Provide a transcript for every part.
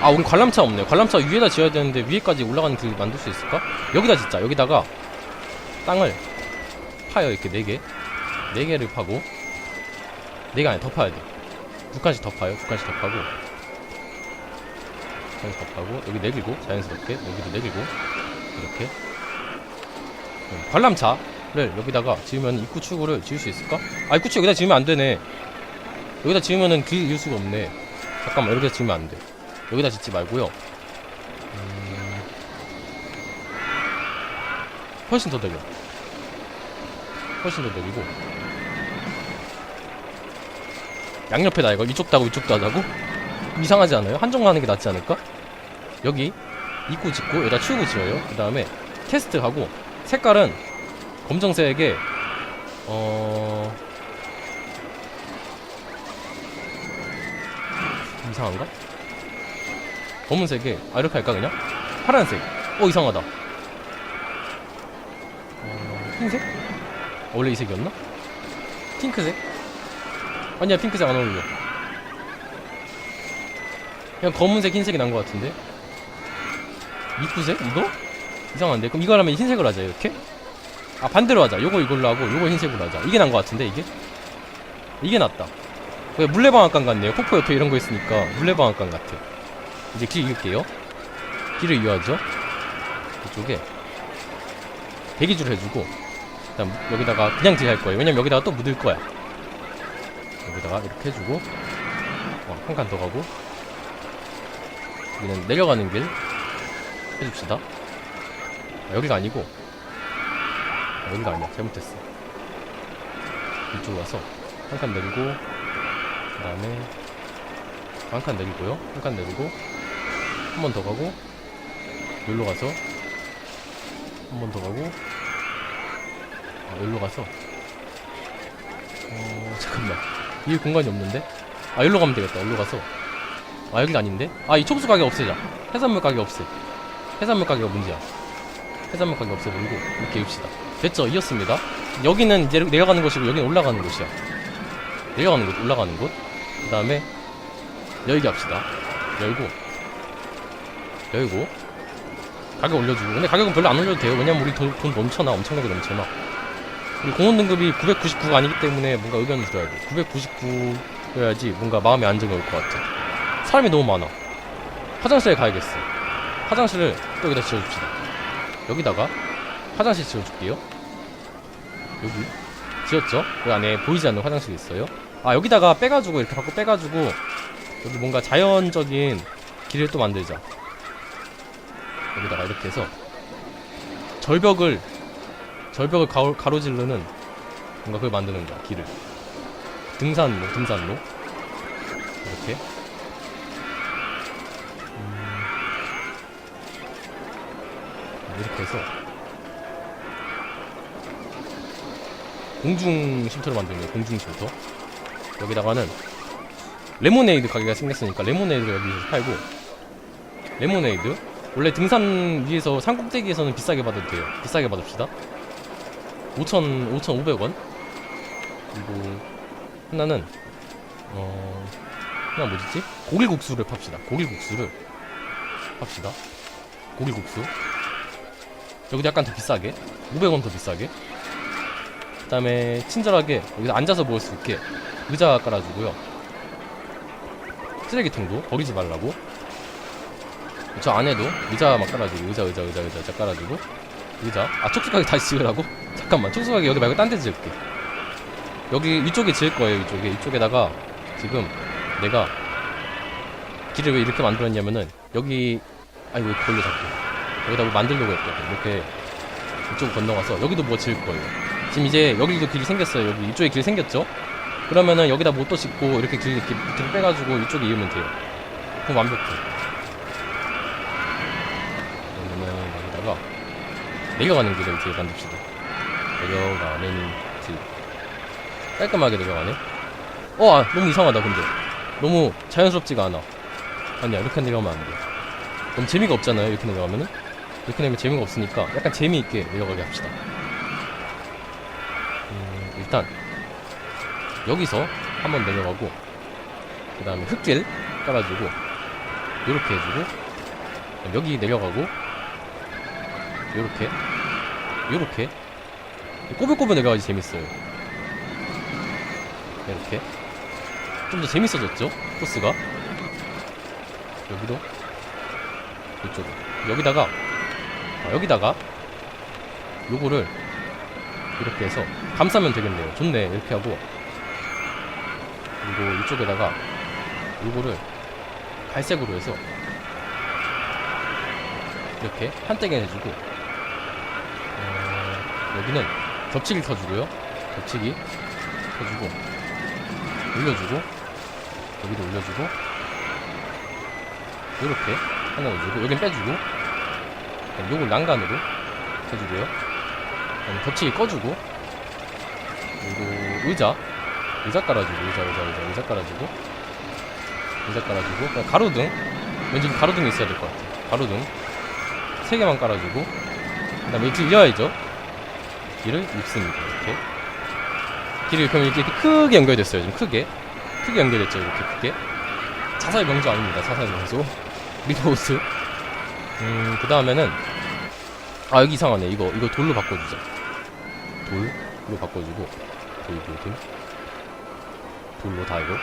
아 우리 관람차 없네 관람차 위에다 지어야 되는데 위에까지 올라가는 길 만들 수 있을까? 여기다 짓자. 여기다가 땅을 파요 이렇게 4개. 4개를 파고. 4개 아니 더 파야 돼두 칸씩 더 파요. 두 칸씩 더 파고. 두 칸씩 더 파고. 여기 내리고 자연스럽게. 여기도 내리고. 이렇게. 음, 관람차를 여기다가 지으면 입구 출구를 지을 수 있을까? 아 입구 출구 여기다 지으면 안 되네. 여기다 지으면은 길 이을 수가 없네. 잠깐만 여기다 지으면 안돼 여기다 짓지 말고요 음, 훨씬 더 내려 훨씬 더 내리고 양옆에다 이거 이쪽도 하고 이쪽도 하자고? 이상하지 않아요? 한쪽만 하는 게 낫지 않을까? 여기 입구 짓고 여기다 출구 지어요 그 다음에 테스트하고 색깔은 검정색에 어... 이상한가? 검은색에 아 이렇게 할까 그냥? 파란색 어 이상하다 어, 흰색? 원래 이 색이었나? 핑크색? 아니야 핑크색 안 어울려 그냥 검은색 흰색이 난 것 같은데 입구색? 이거? 이상한데 그럼 이거 하면 흰색으로 하자 이렇게? 아 반대로 하자 요거 이걸로 하고 요거 흰색으로 하자 이게 난 것 같은데 이게? 이게 낫다 왜 물레방앗간 같네요 옆에 이런 거 있으니까 물레방앗간 같아 이제 길 이을게요. 길을 이어하죠. 이쪽에 대기줄 해주고 일단 여기다가 그냥 딜할 거예요. 왜냐면 여기다가 또 묻을 거야. 여기다가 이렇게 해주고 어, 한칸 더 가고 여기는 내려가는 길 해줍시다. 아, 여기가 아니고 아, 여기가 아니야. 잘못했어. 이쪽으로 와서 한 칸 내리고 그 다음에 한 칸 내리고요. 한 칸 내리고 한 번 더 가고 여기로 가서 한 번 더 가고 아, 여기로 가서. 어 잠깐만. 이 공간이 없는데? 아 여기로 가면 되겠다. 여기로 가서. 아 여기가 아닌데? 아 이 촉수 가게 없애자. 해산물 가게 없애. 해산물 가게가 문제야. 해산물 가게 없애버리고 이렇게 입시다. 됐죠? 이었습니다. 여기는 이제 내려가는 곳이고 여기는 올라가는 곳이야. 내려가는 곳 올라가는 곳그 다음에 열기 합시다. 열고 열고 가격 올려주고. 근데 가격은 별로 안 올려도 돼요. 왜냐면 우리 돈, 돈 넘쳐나 엄청나게 넘쳐나. 우리 공원 등급이 999가 아니기 때문에 뭔가 의견을 들어야 돼. 999여야지 뭔가 마음의 안정이 올 것 같아. 사람이 너무 많아. 화장실에 가야겠어. 화장실을 또 여기다 지어줍시다. 여기다가 화장실 지어줄게요. 여기. 지었죠? 그 안에 보이지 않는 화장실이 있어요. 아 여기다가 빼가지고 이렇게 밖으로 빼가지고 여기 뭔가 자연적인 길을 또 만들자 여기다가 이렇게 해서 절벽을 절벽을 가로, 가로지르는 뭔가 그걸 만드는 거야 길을. 등산로 등산로. 이렇게. 음, 이렇게 해서 공중 쉼터를 만드는 거예요 공중 쉼터. 여기다가는 레모네이드 가게가 생겼으니까 레모네이드를 여기서 팔고 레모네이드 원래 등산 위에서 산꼭대기에서는 비싸게 받아도 돼요. 비싸게 받읍시다. 5천 5,500원? 그리고 하나는 어 하나 뭐지? 고기국수를 팝시다. 고기국수를 팝시다. 고기국수. 여기도 약간 더 비싸게? 500원 더 비싸게? 그 다음에 친절하게 여기서 앉아서 먹을 수 있게 의자 깔아주고요. 쓰레기통도 버리지 말라고 저 안에도 의자 막 깔아주고 의자 의자 의자 의자, 의자 깔아주고 의자. 아 촉수가게 다시 지으라고? 잠깐만 촉수가게 여기 말고 딴 데 지을게. 여기 이쪽에 지을 거예요 이쪽에. 이쪽에다가 지금 내가 길을 왜 이렇게 만들었냐면은 여기 아이고 걸려 자꾸 여기다 뭐 만들려고 했거든. 이렇게 이쪽 건너가서 여기도 뭐 지을 거예요. 지금 이제 여기도 길이 생겼어요. 여기 이쪽에 길이 생겼죠? 그러면은 여기다 못또 짓고 이렇게 길 이렇게 밑으로 빼가지고 이쪽에 이으면 돼요. 그럼 완벽해 그러면은 여기다가 내려가는 길을 이제 만듭시다. 내려가는 길 깔끔하게 내려가네. 어 아, 너무 이상하다 근데. 너무 자연스럽지가 않아. 아니야 이렇게 내려가면 안 돼. 너무 재미가 없잖아요 이렇게 내려가면은. 이렇게 내면 재미가 없으니까 약간 재미있게 내려가게 합시다. 음, 일단 여기서 한번 내려가고 그 다음에 흙길 깔아주고 요렇게 해주고 여기 내려가고 요렇게 요렇게. 꼬불꼬불 내려가야지 재밌어요. 이렇게. 좀 더 재밌어졌죠? 코스가? 여기도? 이쪽 여기다가 아, 여기다가 요거를 이렇게 해서 감싸면 되겠네요. 좋네. 이렇게 하고. 그리고 이쪽에다가 요거를 갈색으로 해서 이렇게 한때게 해주고. 어, 여기는 겹치기 쳐주고요. 겹치기 쳐주고 올려주고 여기도 올려주고 이렇게 하나 넣어주고 여긴 빼주고 그다음 요걸 난간으로 해주고요. 겹치기 꺼주고 그리고 의자 의자 깔아주고 의자 의자 의자 의자 깔아주고 의자 깔아주고 가로등 왠지 가로등이 있어야 될 것 같아 가로등 세 개만 깔아주고 그 다음에 길 이어야죠 길을 입습니다. 이렇게. 길이 그럼 이렇게 크게 연결됐어요 지금 크게. 크게 연결됐죠 이렇게 크게. 자살 명조 아닙니다 자살 명조. 리포스. 음 그 다음에는 아 여기 이상하네. 이거 이거 돌로 바꿔주자. 돌로 바꿔주고 돌 돌 돌. 돌로 다 이거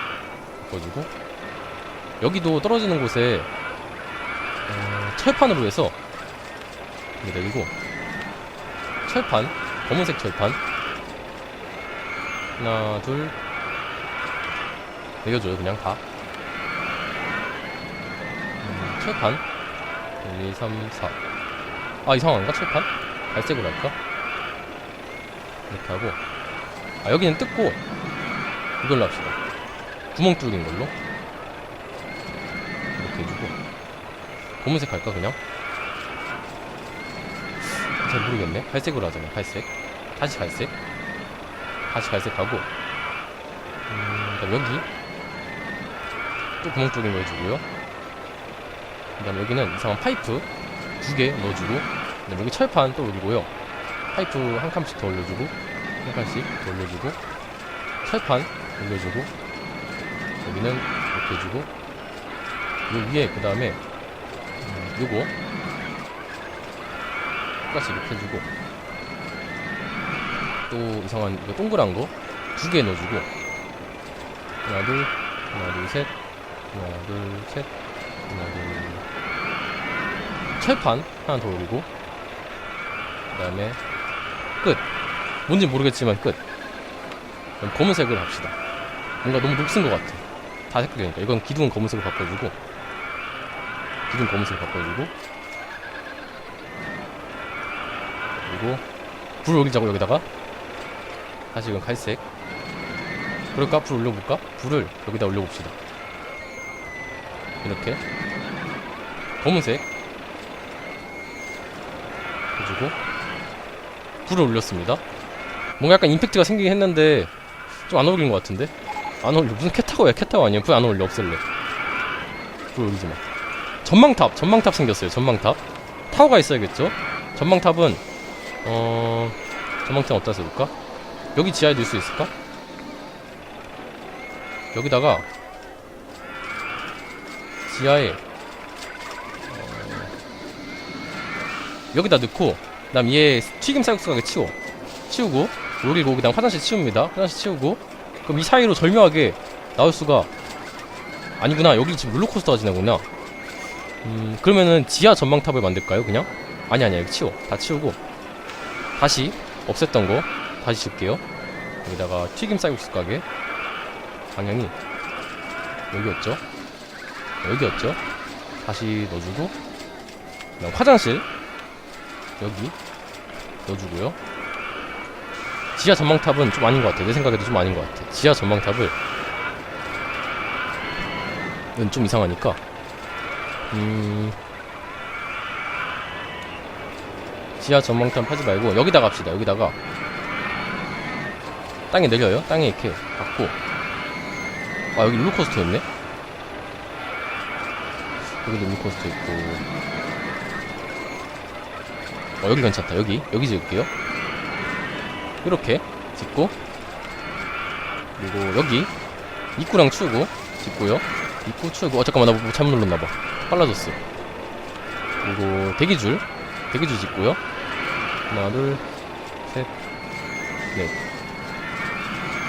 바꿔주고. 여기도 떨어지는 곳에 어, 철판으로 해서 내리고 철판 검은색 철판. 하나 둘. 내려줘요 그냥 다. 음, 철판. 1, 2, 3, 4아 이상한가 철판? 갈색으로 할까? 이렇게 하고. 아 여기는 뜯고. 이걸로 합시다. 구멍 뚫린 걸로. 이렇게 해주고. 검은색 할까 그냥? 잘 모르겠네. 갈색으로 하잖아 갈색. 다시 갈색. 다시 갈색 하고. 음, 그다음 여기. 또 구멍 뚫린 거 해주고요. 그 다음 여기는 이상한 파이프 두 개 넣어주고 그 다음 여기 철판 또 올리고요. 파이프 한 칸씩 더 올려주고 한 칸씩 더 올려주고 철판 올려주고 여기는 이렇게 해주고 요 위에 그 다음에 음, 요거 똑같이 이렇게 해주고 또 이상한 이거 동그란 거 두 개 넣어주고. 하나 둘 하나 둘셋. 하나 둘셋. 하나 둘 철판 하나 더 올리고 그 다음에 끝. 뭔지 모르겠지만 끝. 그럼 검은색을 합시다. 뭔가 너무 녹슨 것 같아. 다 색깔이니까. 이건 기둥은 검은색으로 바꿔주고 기둥 검은색으로 바꿔주고 그리고 불 올리자고 여기다가? 다시 이건 갈색. 그럴까? 불 올려볼까? 불을 여기다 올려봅시다. 이렇게. 검은색. 해주고. 불을 올렸습니다. 뭔가 약간 임팩트가 생기긴 했는데 좀 안 어울린 것 같은데? 안 어울려. 무슨 캣타워야? 캣타워 아니야? 불 안 어울려. 없앨래. 불 올리지마. 전망탑. 전망탑 생겼어요. 전망탑. 타워가 있어야겠죠? 전망탑은 어 전망탑 어디다 세울까? 여기 지하에 넣을 수 있을까? 여기다가 지하에 어, 여기다 넣고 그다음 얘 튀김 가게 치워. 치우고 여기 거기다 화장실 치웁니다. 화장실 치우고. 그럼 이 사이로 절묘하게 나올 수가 아니구나. 여기 지금 롤러코스터가 지나구나. 음 그러면은 지하 전망탑을 만들까요 그냥? 아니 아니야. 이거 치워. 다 치우고 다시 없앴던 거 다시 줄게요. 여기다가 튀김 쌀국수 가게. 방향이 여기였죠? 여기였죠? 다시 넣어주고 그다음 화장실 여기 넣어주고요. 지하 전망탑은 좀 아닌 것 같아 내 생각에도 좀 아닌 것 같아 지하 전망탑을 이건 좀 이상하니까. 음 지하 전망탑 하지 말고 여기다 갑시다 여기다가. 땅에 내려요? 땅에 이렇게 갖고. 아 여기 롤러코스터 있네? 여기도 롤러코스터 있고. 어 여기 괜찮다 여기. 여기 지을게요. 이렇게 짓고. 그리고 여기 입구랑 출구 짓고요. 입구 출구 어 잠깐만 나 뭐 잘못 눌렀나봐. 빨라졌어. 그리고 대기줄, 대기줄 짓고요. 하나, 둘, 셋, 넷.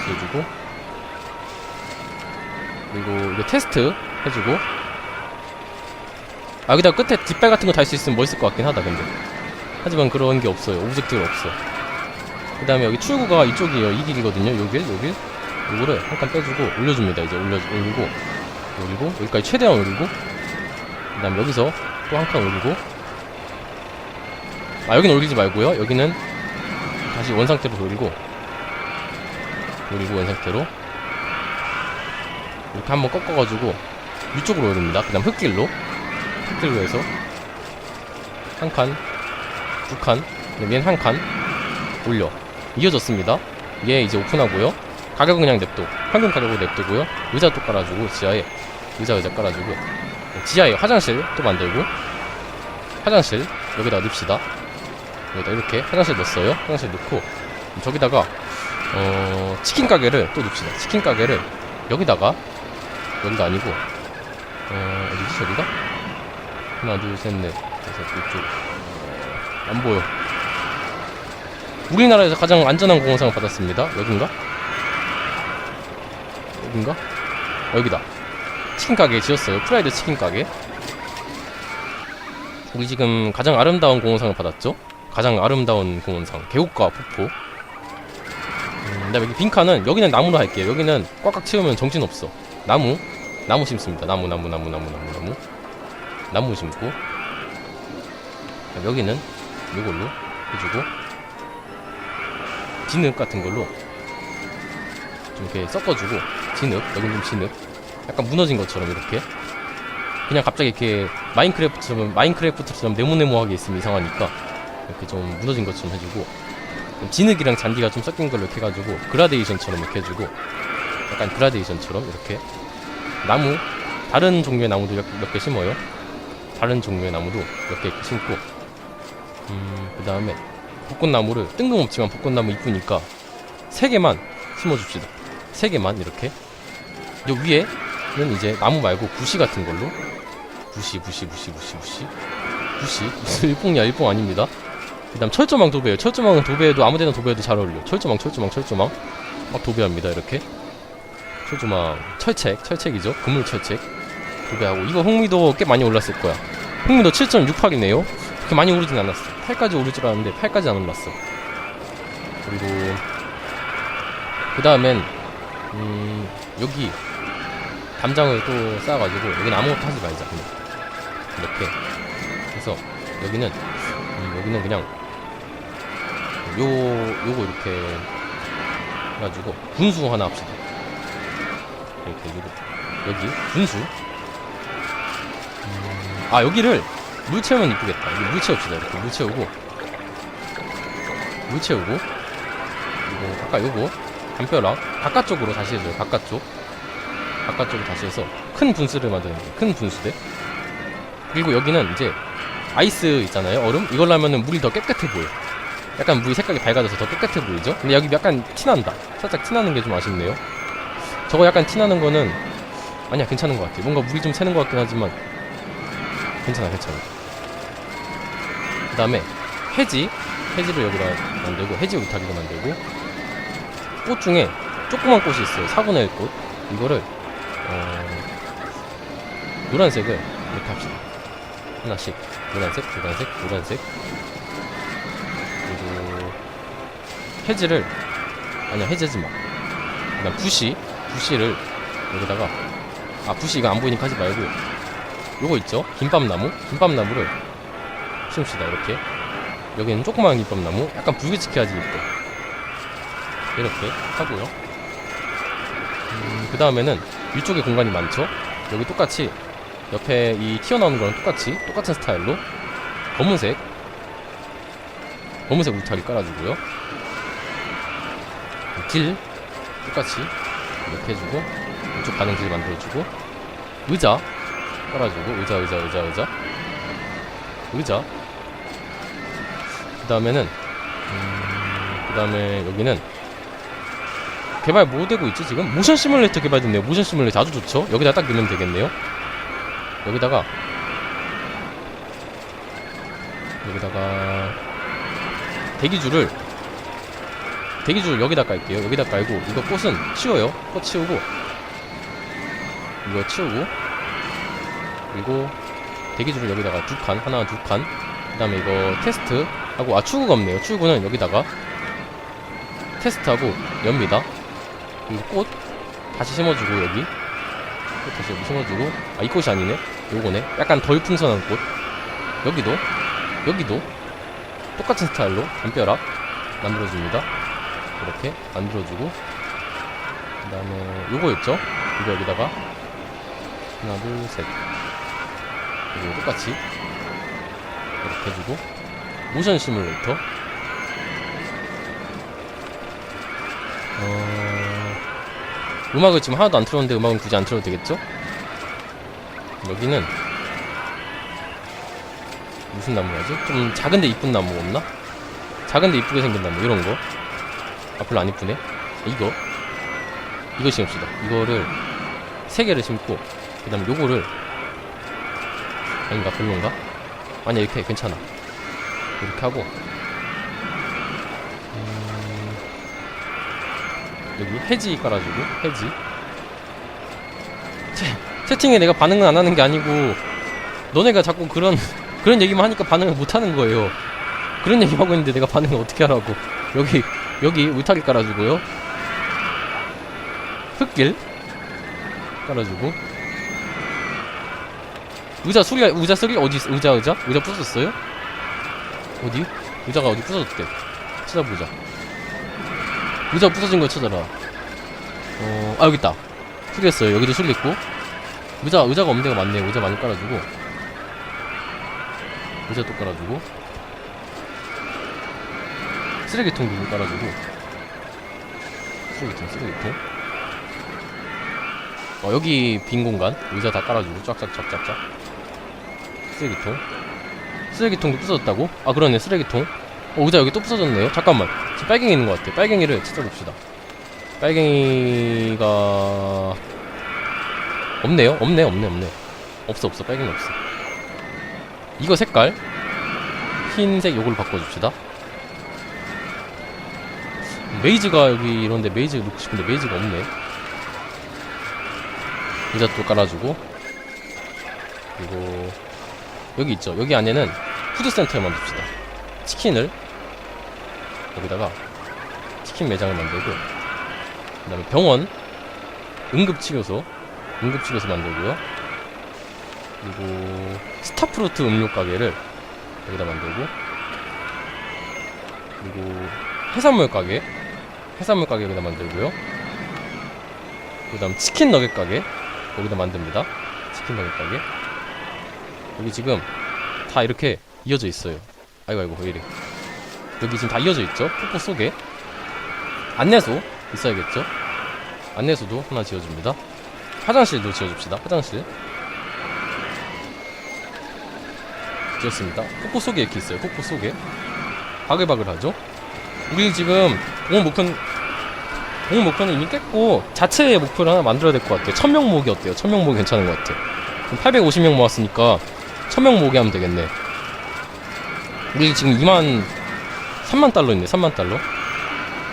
지어주고. 그리고 이거 테스트 해주고. 아, 여기다 끝에 뒷발 같은 거 달 수 있으면 멋있을 것 같긴 하다, 근데. 하지만 그런 게 없어요. 오브젝트가 없어. 그 다음에 여기 출구가 이쪽이에요. 이 길이거든요. 요 길, 요 길. 요거를 한 칸 빼주고 올려줍니다. 이제 올려, 올리고, 올리고, 여기까지 최대한 올리고, 그 다음 여기서 또 한 칸 올리고, 아, 여기는 올리지 말고요. 여기는 다시 원상태로 돌리고, 올리고 원상태로. 이렇게 한번 꺾어가지고, 위쪽으로 올립니다. 그 다음 흙길로, 흙길로 해서, 한 칸, 두 칸, 얘는 한 칸, 올려. 이어졌습니다. 얘 이제 오픈하고요. 가격은 그냥 냅둬. 평균 가격으로 냅두고요. 의자 또 깔아주고 지하에 의자 의자 깔아주고 지하에 화장실 또 만들고 화장실 여기다 넣읍시다. 여기다 이렇게 화장실 넣었어요. 화장실 넣고 저기다가 어 치킨 가게를 또 넣읍시다. 치킨 가게를 여기다가 여기가 아니고 어 어디지 저기가 하나 둘셋넷 다섯 이쪽 어, 안 보여. 우리나라에서 가장 안전한 공원상을 받았습니다. 여긴가? 여긴가? 어, 여기다. 치킨 가게 지었어요. 프라이드 치킨 가게. 우리 지금 가장 아름다운 공원상을 받았죠? 가장 아름다운 공원상. 계곡과 폭포. 음, 그다음에 빈칸은 여기는 나무로 할게요. 여기는 꽉꽉 채우면 정신 없어. 나무, 나무 심습니다. 나무, 나무, 나무, 나무, 나무, 나무. 나무 심고. 여기는 이걸로 해주고. 진흙 같은 걸로 좀 이렇게 섞어주고 진흙 여긴 좀 진흙 약간 무너진 것처럼 이렇게 그냥 갑자기 이렇게 마인크래프트처럼 마인크래프트처럼 네모네모하게 있으면 이상하니까 이렇게 좀 무너진 것처럼 해주고 좀 진흙이랑 잔디가 좀 섞인 걸로 이렇게 해가지고 그라데이션처럼 이렇게 해주고 약간 그라데이션처럼 이렇게 나무 다른 종류의 나무도 몇 개 심어요 다른 종류의 나무도 몇 개 심고 음 그 다음에 벚꽃나무를 뜬금없지만 벚꽃나무 이쁘니까 세 개만 심어줍시다. 세 개만 이렇게. 요 위에는 이제 나무 말고 부시 같은 걸로 부시 부시 부시 부시 부시 부시 일봉이야 일봉 아닙니다. 그 다음 철조망 도배예요. 철조망은 도배해도 아무데나 도배해도 잘 어울려. 철조망 철조망 철조망 막 도배합니다 이렇게. 철조망 철책 철책이죠. 그물 철책 도배하고 이거 흥미도 꽤 많이 올랐을 거야. 흥미도 7.68이네요. 그렇게 많이 오르진 않았어. 8까지 오를 줄 알았는데 8까지 안 올랐어. 그리고 그 다음엔 음, 여기 담장을 또 쌓아가지고 여기는 아무것도 하지 말자. 그냥. 이렇게 해서 여기는 음, 여기는 그냥 요 요거 이렇게 해가지고 분수 하나 합시다. 이렇게 해주고 여기 분수. 음, 아 여기를 물 채우면 이쁘겠다. 여기 물 채웁시다. 이렇게 물 채우고 물 채우고 그리고 아까 요거 담벼락 바깥쪽으로 다시 해줘요. 바깥쪽 바깥쪽으로 다시 해서 큰 분수를 만드는 거예요. 큰 분수대 그리고 여기는 이제 아이스 있잖아요. 얼음 이걸로 하면은 물이 더 깨끗해 보여. 약간 물이 색깔이 밝아져서 더 깨끗해 보이죠? 근데 여기 약간 티난다. 살짝 티나는 게 좀 아쉽네요. 저거 약간 티나는 거는 아니야 괜찮은 것 같아. 뭔가 물이 좀 새는 것 같긴 하지만 괜찮아 괜찮아. 그 다음에 해지 해지를 여기다 만들고 해지 울타기도 만들고 꽃 중에 조그만 꽃이 있어요 4분의 1꽃 이거를 어, 노란색을 이렇게 합시다 하나씩 노란색 노란색 노란색 해지를 아니야 해지지 마 그다음 부시 부시를 여기다가 아 부시 이거 안 보이니까 하지 말고 요거 있죠? 김밥나무? 김밥나무를 심읍시다 이렇게. 여기는 조그마한 김밥나무? 약간 불규칙해야지 이뻐 이렇게 하고요. 음, 그 다음에는 위쪽에 공간이 많죠? 여기 똑같이 옆에 이 튀어나오는 거랑 똑같이 똑같은 스타일로 검은색 검은색 울타리 깔아주고요 길 똑같이 이렇게 해주고 이쪽 가는 길 만들어주고 의자 깔아주고 의자 의자 의자 의자. 의자. 그 다음에는 음, 그 다음에 여기는 개발 뭐 되고 있지 지금? 모션 시뮬레이터 개발됐네요. 모션 시뮬레이터 아주 좋죠? 여기다 딱 넣으면 되겠네요. 여기다가 여기다가 대기줄을 대기줄 여기다 깔게요. 여기다 깔고 이거 꽃은 치워요. 꽃 치우고. 이거 치우고. 그리고 대기줄을 여기다가 두 칸 하나 두칸. 그 다음에 이거 테스트 하고 아 출구가 없네요. 출구는 여기다가 테스트하고 엽니다. 그리고 꽃 다시 심어주고 여기. 꽃 다시 여기 심어주고. 아 이 꽃이 아니네. 요거네. 약간 덜 풍성한 꽃. 여기도 여기도 똑같은 스타일로 담벼락 만들어줍니다 이렇게 만들어주고 그 다음에 요거였죠 이거 여기다가 하나 둘셋 그리고 똑같이 이렇게 해주고 모션 시뮬레이터 어... 음악을 지금 하나도 안 틀었는데 음악은 굳이 안 틀어도 되겠죠? 여기는 무슨 나무야지? 좀 작은데 이쁜 나무 없나? 작은데 이쁘게 생긴 나무 이런 거. 아 별로 안 이쁘네. 이거 이거 심읍시다. 이거를 세 개를 심고 그 다음에 요거를 아닌가 별론가? 아니야 이렇게 괜찮아. 이렇게 하고 음, 여기 해지 깔아주고 해지. 채, 채팅에 내가 반응은 안 하는 게 아니고 너네가 자꾸 그런 그런 얘기만 하니까 반응을 못 하는 거예요. 그런 얘기 하고 있는데 내가 반응을 어떻게 하라고? 여기 여기 울타리 깔아주고요. 흙길 깔아주고 의자 소리 의자 소리 어디 있어? 의자 의자 의자 부쉈어요? 어디? 의자가 어디 부서졌대? 찾아보자. 의자 부서진 거 찾아라. 어, 아 여기 있다. 수리했어요. 여기도 수리했고. 의자 의자가 없는 데가 많네요. 의자 많이 깔아주고. 의자 또 깔아주고. 쓰레기통도 깔아주고. 쓰레기통, 쓰레기통. 어, 여기 빈 공간. 의자 다 깔아주고. 쫙쫙쫙쫙쫙. 쓰레기통. 쓰레기통도 부서졌다고? 아, 그러네. 쓰레기통. 어, 의자 여기 또 부서졌네요. 잠깐만. 지금 빨갱이 있는 것 같아. 빨갱이를 찾아봅시다. 빨갱이가 없네요. 없네, 없네, 없네. 없어, 없어. 빨갱이 없어. 이거 색깔 흰색 요걸 바꿔줍시다. 메이즈가 여기 이런데 메이즈 넣고 싶은데 메이즈가 없네. 의자 또 깔아주고 그리고 여기 있죠. 여기 안에는 푸드센터를 만듭시다. 치킨을 여기다가 치킨 매장을 만들고 그 다음에 병원 응급치료소 응급치료소 만들고요. 그리고 스타프루트 음료 가게를 여기다 만들고 그리고 해산물 가게 해산물 가게 여기다 만들고요. 그 다음 치킨 너겟 가게 여기다 만듭니다. 치킨 너겟 가게 여기 지금 다 이렇게 이어져 있어요. 아이고 아이고 왜 이래 여기 지금 다 이어져 있죠? 폭포 속에 안내소 있어야겠죠? 안내소도 하나 지어줍니다. 화장실도 지어줍시다. 화장실 지었습니다. 폭포 속에 이렇게 있어요. 폭포 속에 바글바글하죠? 우리 지금 공원 목표 는 공원 목표는 이미 깼고 자체의 목표를 하나 만들어야 될 것 같아요. 천명 모으기 어때요? 천명 모으기 괜찮은 것 같아요. 그럼 850명 모았으니까 천명 모으기 하면 되겠네. 우리 지금 2만 3만 달러 있네. 3만 달러.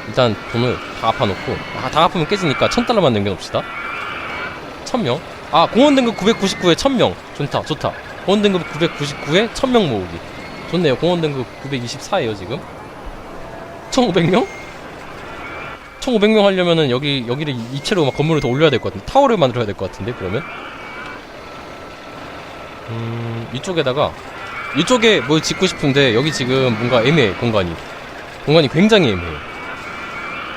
일단 돈을 다 갚아놓고 아, 다 갚으면 깨지니까 1000달러만 남겨놓읍시다. 1000명. 아 공원 등급 999에 1000명. 좋다 좋다. 공원 등급 999에 1000명 모으기. 좋네요. 공원 등급 924에요 지금. 1500명? 1500명 하려면은 여기 여기를 이체로 막 건물을 더 올려야 될 것 같은데 타워를 만들어야 될 것 같은데 그러면? 음 이쪽에다가 이쪽에 뭘 짓고 싶은데 여기 지금 뭔가 애매해 공간이. 공간이 굉장히 애매해.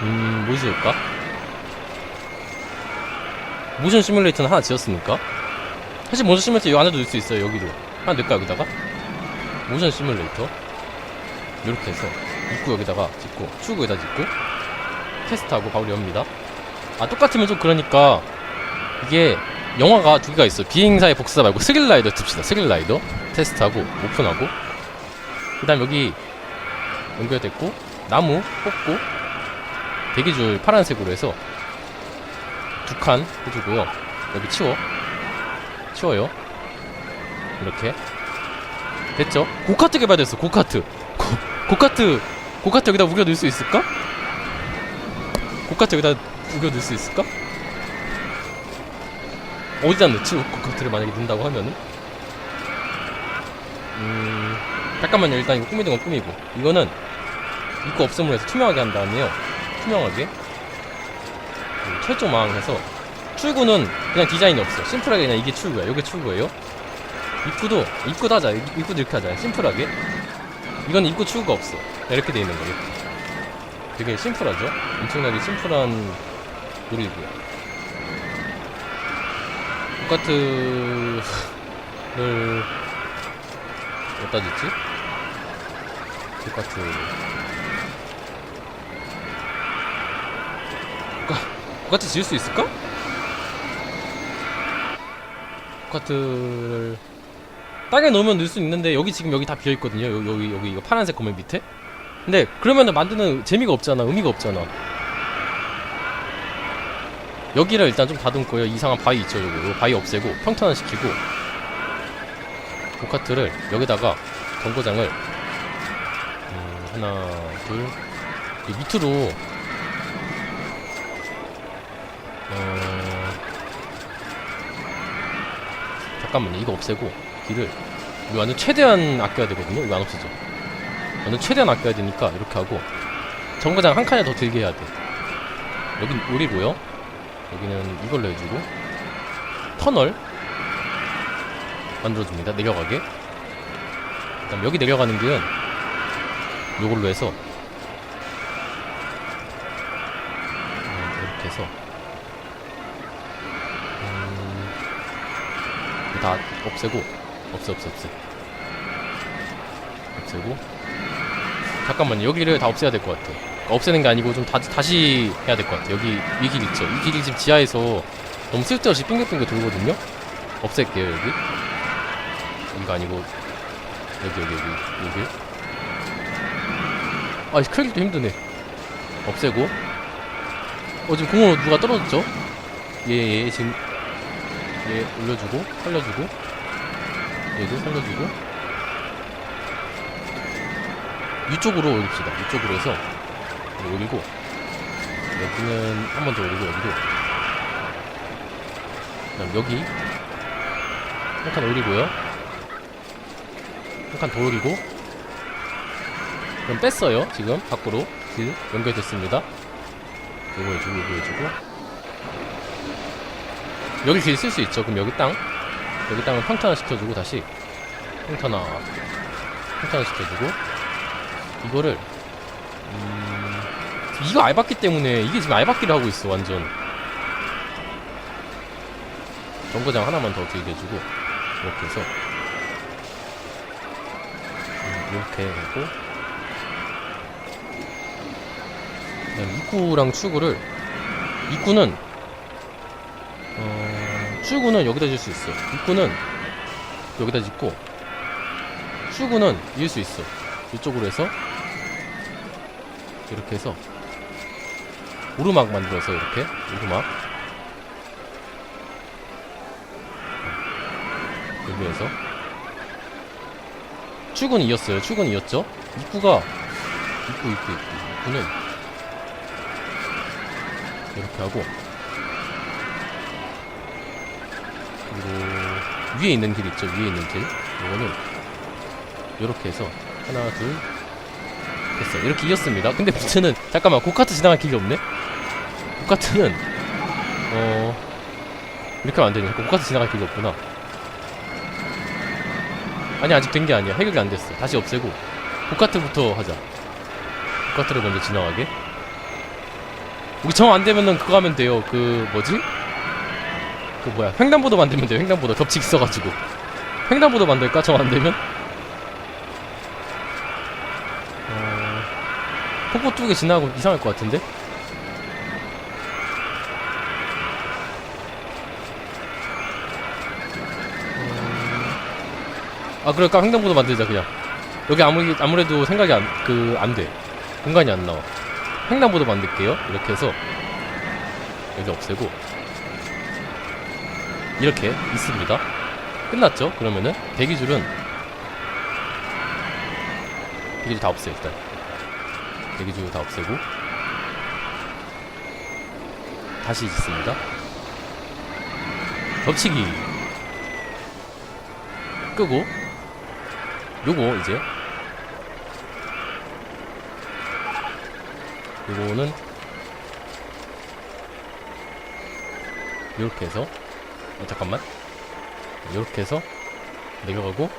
음뭐 지을까? 모션 시뮬레이터는 하나 지었으니까? 사실 모션 시뮬레이터 여기 안에도 넣을 수 있어요 여기도. 하나 넣을까 여기다가? 모션 시뮬레이터? 이렇게 해서 입구 여기다가 짓고 출구 여기다 짓고 테스트하고 바로 엽니다. 아 똑같으면 좀 그러니까 이게 영화가 두 개가 있어 비행사의 복사 말고 스릴라이더 듭시다. 스릴라이더. 테스트하고 오픈하고. 그 다음 여기 연결됐고 나무 뽑고 대기줄 파란색으로 해서 두 칸 해주고요. 여기 치워. 치워요. 이렇게. 됐죠? 고카트 개발됐어 고카트. 고, 고카트 고카트 여기다 우겨 넣을 수 있을까? 고카트 여기다 우겨 넣을 수 있을까? 어디다 넣지? 고카트를 만약에 넣는다고 하면은? 음 잠깐만요. 일단 이거 꾸미는 건 꾸미고. 이거는 입구 없음으로 해서 투명하게 한 다음에요. 투명하게. 음, 철조 망 해서. 출구는 그냥 디자인이 없어 심플하게 그냥 이게 출구야. 이게 출구예요. 입구도 입구도 하자. 입구도 이렇게 하자. 심플하게. 이건 입구 출구가 없어. 이렇게 돼 있는 거 이렇게 되게 심플하죠 엄청나게 심플한 놀이고요 똑같은 를 어디다 짓지? 똑같은 똑같이 지을 수 있을까? 똑같을 땅에 넣으면 넣을 수 있는데 여기 지금 여기 다 비어 있거든요. 여기 여기 이거 파란색 건물 밑에. 근데 그러면은 만드는 재미가 없잖아. 의미가 없잖아. 여기를 일단 좀 다듬고요. 이상한 바위 있죠, 여기. 요 바위 없애고 평탄화 시키고 고카트를 여기다가 정거장을 음, 하나, 둘, 이 밑으로 어... 잠깐만요. 이거 없애고 길을 이거 완전 최대한 아껴야 되거든요. 이거 안 없어져. 완전 최대한 아껴야 되니까 이렇게 하고 정거장 한 칸에 더 들게 해야 돼. 여긴 우리고요. 여기는 이걸로 해주고 터널 만들어줍니다. 내려가게. 그다음 여기 내려가는 길은 요걸로 해서 음, 이렇게 해서 음, 다 없애고 없애 없애 없애 없애고 잠깐만요. 여기를 다 없애야 될 것 같아. 그러니까 없애는 게 아니고 좀 다, 다시 해야 될 것 같아. 여기 이길 있죠? 이 길이 지금 지하에서 너무 쓸데없이 빙글빙글 돌거든요? 없앨게요 여기. 여기가 아니고 여기 여기 여기 여기. 아 크기도 힘드네. 없애고. 어 지금 공으로 누가 떨어졌죠? 예예 예, 지금. 얘 올려주고 살려주고. 얘도 살려주고 위쪽으로 올립시다. 위쪽으로 해서 올리고 여기는 한 번 더 올리고 여기도. 그다음 여기 한 칸 올리고요. 한 칸 더 올리고. 그럼 뺐어요 지금. 밖으로 길 연결됐습니다. 요거 해주고 요거 해주고. 여기 길 쓸 수 있죠. 그럼 여기 땅. 여기 땅을 평탄화 시켜주고 다시. 평탄화. 평탄화 시켜주고 이거를 음, 이거 알봤기 때문에 이게 지금 알박기를 하고 있어 완전 정거장 하나만 더 길게 해주고 이렇게 해서 음, 이렇게 하고 그다음 입구랑 출구를 입구는 어, 출구는 여기다 질수 있어. 입구는 여기다 짓고 출구는 이을 수 있어. 이쪽으로 해서 이렇게 해서 오르막 만들어서 이렇게 오르막 여기 해서 출구는 이었어요. 출구는 이었죠. 입구가 입구 입구 입구 입구는 이렇게 하고 그리고 위에 있는 길 있죠 위에 있는 길 이거는 이렇게 해서 하나 둘 됐어 이렇게 이었습니다. 근데 문제는 잠깐만 고카트 지나갈 길이 없네? 고카트는 어 이렇게 하면 안 되네 고카트 지나갈 길이 없구나. 아니 아직 된 게 아니야. 해결이 안 됐어. 다시 없애고. 고카트부터 하자. 고카트를 먼저 지나가게. 우리 정 안 되면은 그거 하면 돼요. 그 뭐지? 그 뭐야? 횡단보도 만들면 돼요. 횡단보도. 겹치기 있어가지고. 횡단보도 만들까? 정 안되면 폭포 뚜개 지나고 이상할 것 같은데? 어... 아 그럴까? 횡단보도 만들자 그냥. 여기 아무 아무래도 생각이 안 그 안 돼. 공간이 안 나와. 횡단보도 만들게요. 이렇게 해서. 여기 없애고. 이렇게 있습니다. 끝났죠? 그러면은 대기줄은 대기주 다 없애 일단 대기주 다 없애고. 다시 짓습니다. 겹치기. 끄고. 요거 이제. 요거는 요렇게 해서. 어, 잠깐만. 요렇게 해서 내려가고.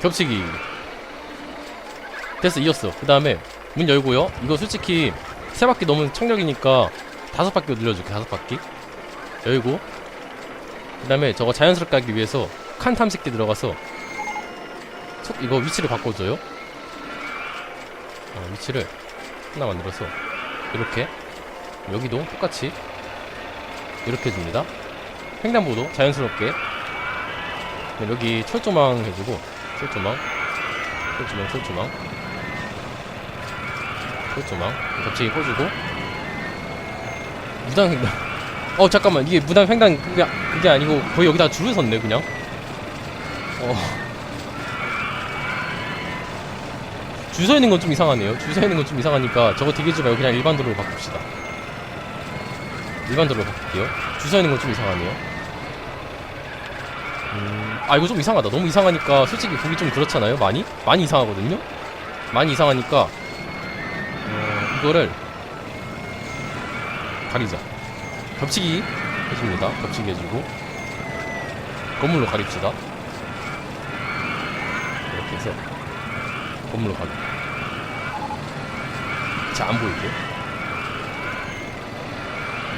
겹치기 됐어 이었어. 그 다음에 문 열고요. 이거 솔직히 세 바퀴 넘은 청력이니까 다섯 바퀴 늘려줄게 다섯 바퀴. 열고. 그 다음에 저거 자연스럽게 하기 위해서 칸 탐색기 들어가서 속 이거 위치를 바꿔줘요. 어, 위치를 하나 만들어서 이렇게 여기도 똑같이 이렇게 해줍니다. 횡단보도 자연스럽게 네, 여기 철조망 해주고 철조망 철조망 철조망 철조망 겹치기 꽂주고 무단 횡단 어 잠깐만 이게 무단 횡단 그게, 그게 아니고 거의 여기다 줄을 섰네 그냥 어. 줄 서 있는 건 좀 이상하네요. 줄 서 있는 건 좀 이상하니까 저거 디게지 말고 그냥 일반 도로로 바꿉시다. 일반 도로로 바꿀게요. 줄 서 있는 건 좀 이상하네요. 음, 아 이거 좀 이상하다. 너무 이상하니까 솔직히 보기 좀 그렇잖아요. 많이? 많이 이상하거든요. 많이 이상하니까 어, 이거를 가리자. 겹치기 해줍니다. 겹치기 해주고 건물로 가립시다. 이렇게 해서 건물로 가게. 자, 안 보이게.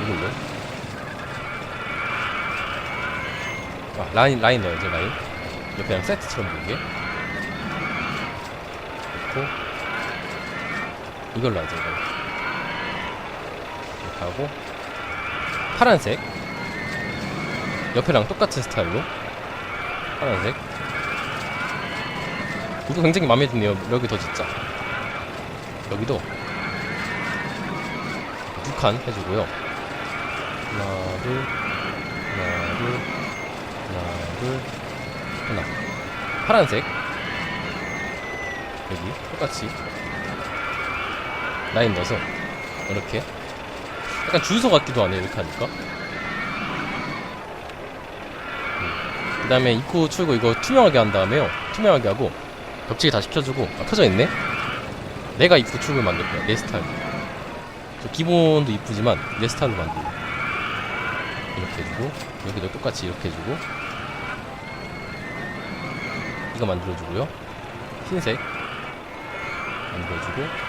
이걸로. 아, 라인, 라인 넣어야죠, 라인. 옆에 그냥 세트처럼 보이게. 넣고, 이걸로 하죠, 이거. 이렇게 하고, 파란색. 옆에랑 똑같은 스타일로. 파란색. 이거 굉장히 마음에 드네요. 여기 더 짓자. 여기도 두 칸 해주고요. 하나, 둘, 하나, 둘, 하나, 둘, 하나. 파란색. 여기 똑같이 라인 넣어서 이렇게. 약간 주유소 같기도 하네요. 이렇게 하니까. 그 다음에 입구 출구 이거 투명하게 한 다음에요. 투명하게 하고 겹치기 다 시켜주고. 아 켜져 있네? 내가 입구 출구를 만들 거야 내 스타일. 저 기본도 이쁘지만 내 스타일로 만들고 이렇게 해주고 여기도 똑같이 이렇게 해주고. 이거 만들어주고요. 흰색. 만들어주고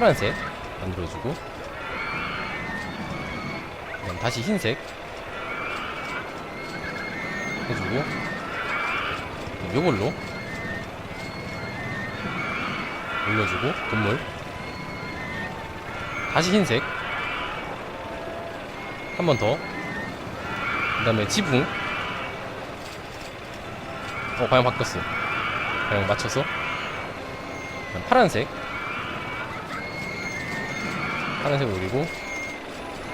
파란색 만들어주고 그다음 다시 흰색 해주고 요걸로 올려주고 건물. 다시 흰색. 한 번 더. 그 다음에 지붕. 어 방향 바뀌었어. 방향 맞춰서. 파란색 파란색 올리고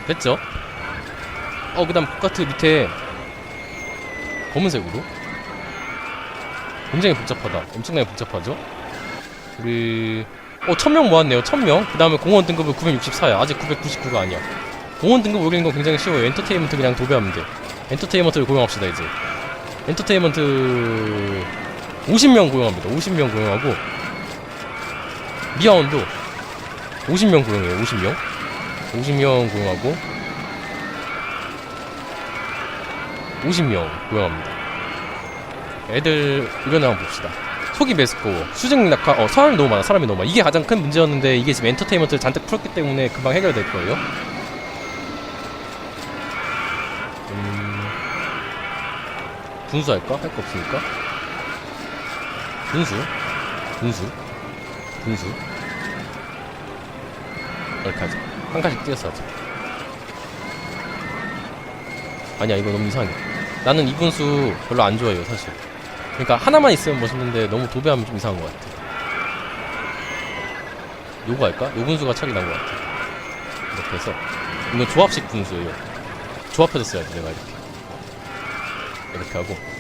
됐죠? 어 그 다음 바깥 밑에 검은색으로 굉장히 복잡하다. 엄청나게 복잡하죠? 우리 어 1000명 모았네요. 1000명. 그 다음에 공원 등급은 964야. 아직 999가 아니야. 공원 등급 올리는 건 굉장히 쉬워요. 엔터테인먼트 그냥 도배하면 돼. 엔터테인먼트를 고용합시다 이제. 엔터테인먼트 50명 고용합니다. 50명 고용하고 미아원도 50명 고용해요. 50명. 50명 고용하고 50명 고용합니다. 애들 의견을 한번 봅시다. 속이 메스꺼워. 수직 낙하, 어, 사람이 너무 많아. 사람이 너무 많아. 이게 가장 큰 문제였는데 이게 지금 엔터테인먼트를 잔뜩 풀었기 때문에 금방 해결될 거예요. 음, 분수 할까? 할 거 없으니까. 분수, 분수, 분수. 이렇게 하자. 한 칸씩 띄어서 하자. 아니야, 이거 너무 이상해. 나는 이 분수 별로 안 좋아해요, 사실. 그러니까 하나만 있으면 멋있는데 너무 도배하면 좀 이상한 것 같아. 요거 할까? 요 분수가 차이 난것 같아. 이렇게 해서 이건 조합식 분수예요. 조합해서 써야지 내가 이렇게. 이렇게 하고